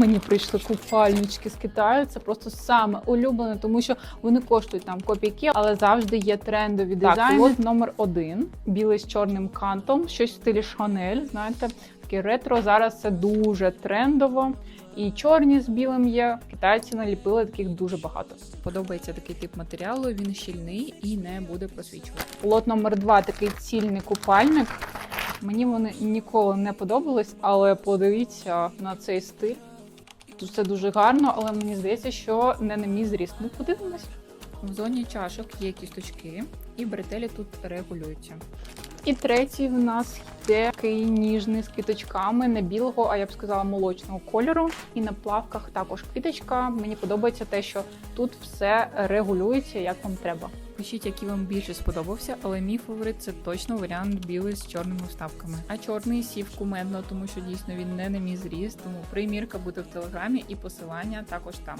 Мені прийшли купальнички з Китаю. Це просто саме улюблене, тому що вони коштують там копійки, але завжди є трендові Так, дизайни. от От номер один білий з чорним кантом, щось в стилі Шанель. Знаєте, таке ретро. Зараз це дуже трендово. І чорні з білим є. Китайці наліпили таких дуже багато. Подобається такий тип матеріалу, він щільний і не буде просвічувати. Лот номер два такий цільний купальник. Мені вони ніколи не подобались, але подивіться на цей стиль. Тут все дуже гарно, але мені здається, що не на мій зріст. Ну, подивимось. В зоні чашок є кісточки, і бретелі тут регулюються. І третій в нас йде такий ніжний з квіточками, не білого, а я б сказала, молочного кольору. І на плавках також квіточка. Мені подобається те, що тут все регулюється, як вам треба. Пишіть, який вам більше сподобався, але мій фаворит це точно варіант білий з чорними вставками. А чорний сів кумедно, тому що дійсно він не на мій зріст, тому примірка буде в телеграмі і посилання також там.